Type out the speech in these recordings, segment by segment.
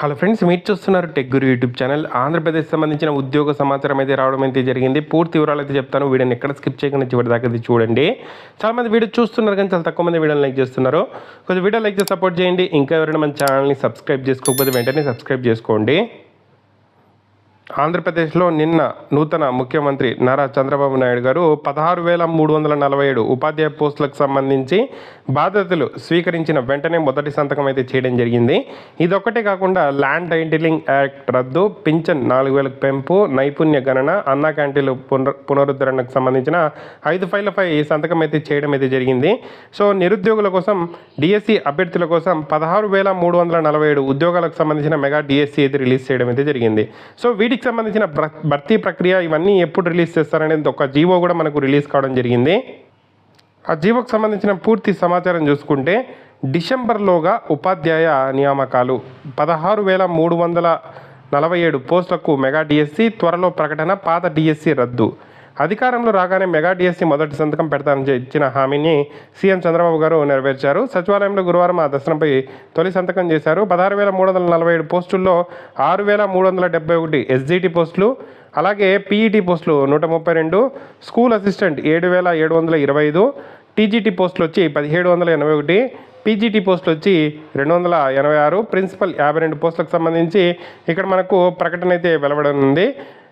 Hello friends మీరు చూస్తున్నారు tech guru YouTube channel. Andhra Pradesh సంబంధించిన ఉద్యోగ సమాచారం అయితే రావడం అయితే జరిగింది. పూర్తి వివరాలు అయితే చెప్తాను. వీడియోని ఎక్కడ స్కిప్ చేయకుండా చివరి దాకా అయితే చూడండి. చాలా మంది వీడియో చూస్తున్నారు కానీ చాలా తక్కువ మంది వీడియోని లైక్ చేస్తున్నారు. కొంచెం వీడియో లైక్ చేసి సపోర్ట్ చేయండి. ఇంకా ఎవరైనా మన ఛానల్ని సబ్స్క్రైబ్ చేసుకోకపోతే వెంటనే సబ్స్క్రైబ్ చేసుకోండి. ఆంధ్రప్రదేశ్లో నిన్న నూతన ముఖ్యమంత్రి నారా చంద్రబాబు నాయుడు గారు పదహారు వేల మూడు వందల నలభై ఏడు ఉపాధ్యాయ పోస్టులకు సంబంధించి బాధ్యతలు స్వీకరించిన వెంటనే మొదటి సంతకం అయితే చేయడం జరిగింది. ఇదొక్కటే కాకుండా ల్యాండ్ టైటిలింగ్ యాక్ట్ రద్దు పింఛన్ నాలుగు వేలకు పెంపు నైపుణ్య గణన అన్నా క్యాంటీన్లు పునర్ పునరుద్ధరణకు సంబంధించిన ఐదు ఫైళ్ళపై సంతకం అయితే చేయడం అయితే జరిగింది. సో నిరుద్యోగుల కోసం డిఎస్సి అభ్యర్థుల కోసం పదహారు వేల మూడు వందల నలభై ఏడు ఉద్యోగాలకు సంబంధించిన మెగా డిఎస్సి అయితే రిలీజ్ చేయడం అయితే జరిగింది. సో వీటికి సంబంధించిన భర్తీ ప్రక్రియ ఇవన్నీ ఎప్పుడు రిలీజ్ చేస్తారనేది ఒక జీవో కూడా మనకు రిలీజ్ కావడం జరిగింది. ఆ జీవోకు సంబంధించిన పూర్తి సమాచారం చూసుకుంటే డిసెంబర్లోగా ఉపాధ్యాయ నియామకాలు పదహారు వేల మూడు వందల నలభై ఏడు పోస్టులకు మెగా డిఎస్సి త్వరలో ప్రకటన పాత డిఎస్సి రద్దు. అధికారంలో రాగానే మెగా డిఎస్సీ మొదటి సంతకం పెడతానని ఇచ్చిన హామీని సీఎం చంద్రబాబు గారు నెరవేర్చారు. సచివాలయంలో గురువారం ఆ దర్శనంపై తొలి సంతకం చేశారు. పదహారు వేల మూడు వందల నలభై ఏడు పోస్టుల్లో ఆరు వేల మూడు వందల డెబ్బై ఒకటి ఎస్జిటి పోస్టులు అలాగే పీఈటీ పోస్టులు నూట ముప్పై రెండు స్కూల్ అసిస్టెంట్ ఏడు వేల ఏడు వందల ఇరవై ఐదు టీజీటీ పోస్టులు వచ్చి పదిహేడు వందల ఎనభై ఒకటి పీజీటీ పోస్టులు వచ్చి రెండు వందల ఎనభై ఆరు ప్రిన్సిపల్ యాభై రెండు పోస్టులకు సంబంధించి ఇక్కడ మనకు ప్రకటన అయితే వెలువడనుంది.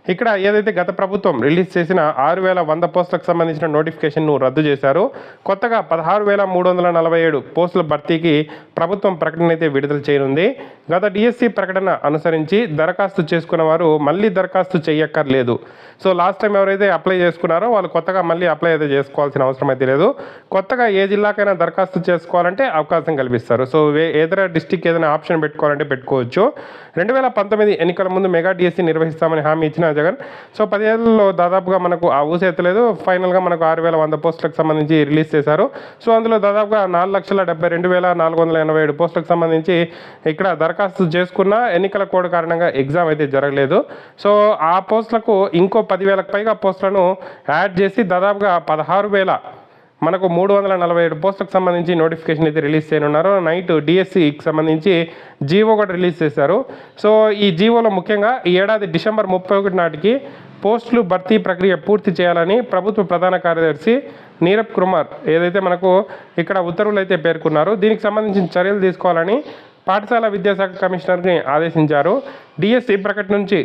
ఇక్కడ ఏదైతే గత ప్రభుత్వం రిలీజ్ చేసిన ఆరు వేల వంద పోస్టులకు సంబంధించిన నోటిఫికేషన్ను రద్దు చేశారు కొత్తగా పదహారు వేల మూడు వందల నలభై ఏడు పోస్టుల భర్తీకి ప్రభుత్వం ప్రకటన అయితే విడుదల చేయనుంది. గత డిఎస్సి ప్రకటన అనుసరించి దరఖాస్తు చేసుకున్న వారు మళ్ళీ దరఖాస్తు చేయక్కర్లేదు సో లాస్ట్ టైం ఎవరైతే అప్లై చేసుకున్నారో వాళ్ళు కొత్తగా మళ్ళీ అప్లై అయితే చేసుకోవాల్సిన అవసరం అయితే లేదు. కొత్తగా ఏ జిల్లాకైనా దరఖాస్తు చేసుకోవాలంటే అవకాశం కల్పిస్తారు. సో ఏదైనా డిస్టిక్ ఏదైనా ఆప్షన్ పెట్టుకోవాలంటే పెట్టుకోవచ్చు. రెండు వేల పంతొమ్మిది ఎన్నికల ముందు మెగా డిఎస్సి నిర్వహిస్తామని హామీ ఇచ్చిన జగన్. సో పదేళ్ళలో దాదాపుగా మనకు ఆ ఊసెత్తలేదు ఫైనల్గా మనకు ఆరు వేల వంద పోస్టులకు సంబంధించి రిలీజ్ చేశారు. సో అందులో దాదాపుగా నాలుగు లక్షల డెబ్బై రెండు వేల నాలుగు వందల ఎనభై ఏడు పోస్టులకు సంబంధించి ఇక్కడ దరఖాస్తు దరఖాస్తు చేసుకున్న ఎన్నికల కోడ్ కారణంగా ఎగ్జామ్ అయితే జరగలేదు. సో ఆ పోస్టులకు ఇంకో పదివేలకు పైగా పోస్టులను యాడ్ చేసి దాదాపుగా పదహారు వేల మనకు మూడు వందల నలభై ఏడు పోస్టులకు సంబంధించి నోటిఫికేషన్ అయితే రిలీజ్ చేయనున్నారు. నైట్ డిఎస్సికి సంబంధించి జీవో కూడా రిలీజ్ చేశారు. సో ఈ జీవోలో ముఖ్యంగా ఈ ఏడాది డిసెంబర్ ముప్పై ఒకటి నాటికి పోస్టులు భర్తీ ప్రక్రియ పూర్తి చేయాలని ప్రభుత్వ ప్రధాన కార్యదర్శి నీరబ్ కుమార్ ఏదైతే మనకు ఇక్కడ ఉత్తర్వులు అయితే పేర్కొన్నారు. దీనికి సంబంధించిన చర్యలు తీసుకోవాలని పాఠశాల విద్యాశాఖ కమిషనర్ని ఆదేశించారు. డిఎస్సి ప్రకటన నుంచి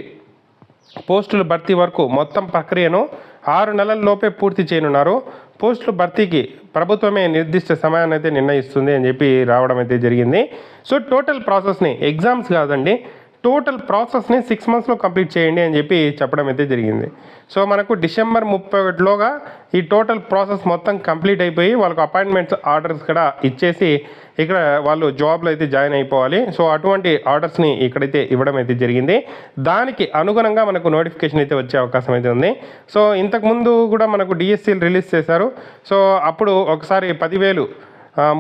పోస్టుల భర్తీ వరకు మొత్తం ప్రక్రియను ఆరు నెలల్లోపే పూర్తి చేయనున్నారు. పోస్టుల భర్తీకి ప్రభుత్వమే నిర్దిష్ట సమయాన్ని అయితే నిర్ణయిస్తుంది అని చెప్పి రావడం అయితే జరిగింది. సో టోటల్ ప్రాసెస్ని ఎగ్జామ్స్ కాదండి టోటల్ ప్రాసెస్ని సిక్స్ మంత్స్లో కంప్లీట్ చేయండి అని చెప్పి చెప్పడం అయితే జరిగింది. సో మనకు డిసెంబర్ ముప్పై ఒకటిలోగా ఈ టోటల్ ప్రాసెస్ మొత్తం కంప్లీట్ అయిపోయి వాళ్ళకు అపాయింట్మెంట్స్ ఆర్డర్స్ కూడా ఇచ్చేసి ఇక్కడ వాళ్ళు జాబ్లో అయితే జాయిన్ అయిపోవాలి. సో అటువంటి ఆర్డర్స్ని ఇక్కడైతే ఇవ్వడం అయితే జరిగింది. దానికి అనుగుణంగా మనకు నోటిఫికేషన్ అయితే వచ్చే అవకాశం అయితే ఉంది. సో ఇంతకుముందు కూడా మనకు డిఎస్సీలు రిలీజ్ చేశారు. సో అప్పుడు ఒకసారి పదివేలు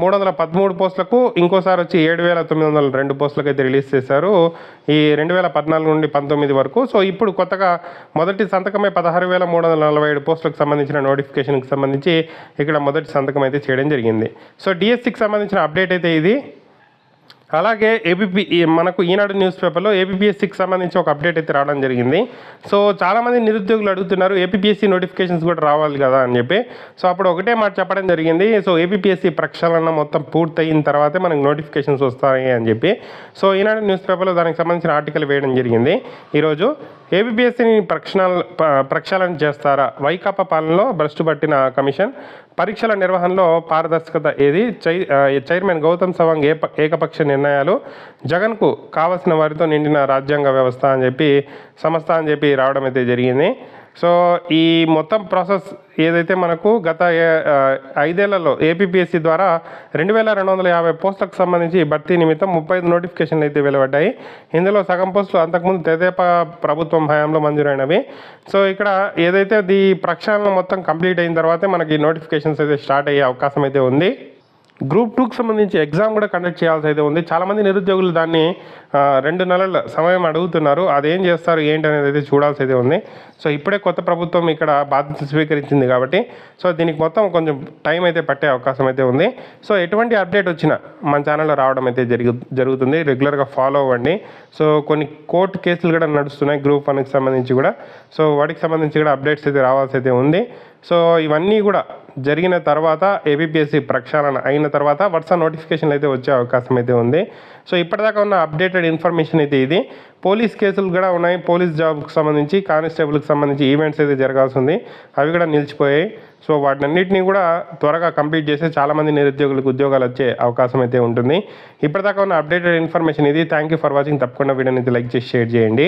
మూడు వందల పదమూడు పోస్టులకు ఇంకోసారి వచ్చి ఏడు వేల తొమ్మిది వందల రెండు పోస్టులకు అయితే రిలీజ్ చేశారు. ఈ రెండు వేల పద్నాలుగు నుండి పంతొమ్మిది వరకు. సో ఇప్పుడు కొత్తగా మొదటి సంతకమే పదహారు వేల మూడు వందల నలభై ఏడు పోస్టులకు సంబంధించిన నోటిఫికేషన్కి సంబంధించి ఇక్కడ మొదటి సంతకం అయితే చేయడం జరిగింది. సో డిఎస్సికి సంబంధించిన అప్డేట్ అయితే ఇది. అలాగే ఏబిపి మనకు ఈనాడు న్యూస్ పేపర్లో ఏపీఎస్సికి సంబంధించి ఒక అప్డేట్ అయితే రావడం జరిగింది. సో చాలామంది నిరుద్యోగులు అడుగుతున్నారు ఏపీఎస్సి నోటిఫికేషన్స్ కూడా రావాలి కదా అని చెప్పి. సో అప్పుడు ఒకటే మాట చెప్పడం జరిగింది. సో ఏపీఎస్సి ప్రక్షాళన మొత్తం పూర్తయిన తర్వాతే మనకు నోటిఫికేషన్స్ వస్తాయి అని చెప్పి. సో ఈనాడు న్యూస్ పేపర్లో దానికి సంబంధించిన ఆర్టికల్ వేయడం జరిగింది. ఈరోజు ఏపీఎస్సిని ప్రక్షాళన ప్రక్షాళన చేస్తారా? వైకాపా పాలనలో భ్రష్టు పట్టిన కమిషన్ పరీక్షల నిర్వహణలో పారదర్శకత ఏది? చై చైర్మన్ గౌతమ్ సవాంగ్ ఏప ఏకపక్ష నిర్ణయాలు? జగన్కు కావలసిన వారితో నిండిన రాజ్యాంగ వ్యవస్థ అని చెప్పి సంస్థ అని చెప్పి రావడం అయితే జరిగింది. సో ఈ మొత్తం ప్రాసెస్ ఏదైతే మనకు గత ఐదేళ్ళలో ఏపీపీఎస్సీ ద్వారా రెండు వేల రెండు వందల యాభై పోస్టులకు సంబంధించి భర్తీ నిమిత్తం ముప్పై ఐదు నోటిఫికేషన్లు అయితే వెలువడ్డాయి. ఇందులో సగం పోస్టులు అంతకుముందు తెదేపా ప్రభుత్వం హయాంలో మంజూరైనవి. సో ఇక్కడ ఏదైతే ది ప్రక్షాళన మొత్తం కంప్లీట్ అయిన తర్వాతే మనకి నోటిఫికేషన్స్ అయితే స్టార్ట్ అయ్యే అవకాశం అయితే ఉంది. గ్రూప్ టూకి సంబంధించి ఎగ్జామ్ కూడా కండక్ట్ చేయాల్సి అయితే ఉంది. చాలామంది నిరుద్యోగులు దాన్ని రెండు నెలల సమయం అడుగుతున్నారు. అదేం చేస్తారు ఏంటి అనేది అయితే చూడాల్సి అయితే ఉంది. సో ఇప్పుడే కొత్త ప్రభుత్వం ఇక్కడ బాధ్యత స్వీకరించింది కాబట్టి సో దీనికి మొత్తం కొంచెం టైం అయితే పట్టే అవకాశం అయితే ఉంది. సో ఎటువంటి అప్డేట్ వచ్చినా మన ఛానల్లో రావడం అయితే జరుగు జరుగుతుంది. రెగ్యులర్గా ఫాలో అవ్వండి. సో కొన్ని కోర్టు కేసులు కూడా నడుస్తున్నాయి గ్రూప్ వన్కి సంబంధించి కూడా. సో వాటికి సంబంధించి కూడా అప్డేట్స్ అయితే రావాల్సి అయితే ఉంది. సో ఇవన్నీ కూడా జరిగిన తర్వాత ఏపీఎస్సి ప్రక్షాళన అయిన తర్వాత వరుస నోటిఫికేషన్లు అయితే వచ్చే అవకాశం అయితే ఉంది. సో ఇప్పటిదాకా ఉన్న అప్డేటెడ్ ఇన్ఫర్మేషన్ అయితే ఇది. పోలీస్ కేసులు కూడా ఉన్నాయి. పోలీస్ జాబ్కి సంబంధించి కానిస్టేబుల్కి సంబంధించి ఈవెంట్స్ అయితే జరగాల్సి ఉంది. అవి కూడా నిలిచిపోయాయి. సో వాటినన్నింటినీ కూడా త్వరగా కంప్లీట్ చేస్తే చాలామంది నిరుద్యోగులకు ఉద్యోగాలు వచ్చే అవకాశం అయితే ఉంటుంది. ఇప్పటిదాకా ఉన్న అప్డేటెడ్ ఇన్ఫర్మేషన్ ఇది. థ్యాంక్ యూ ఫర్ వాచింగ్ తప్పకుండా వీడియోని లైక్ చేసి షేర్ చేయండి.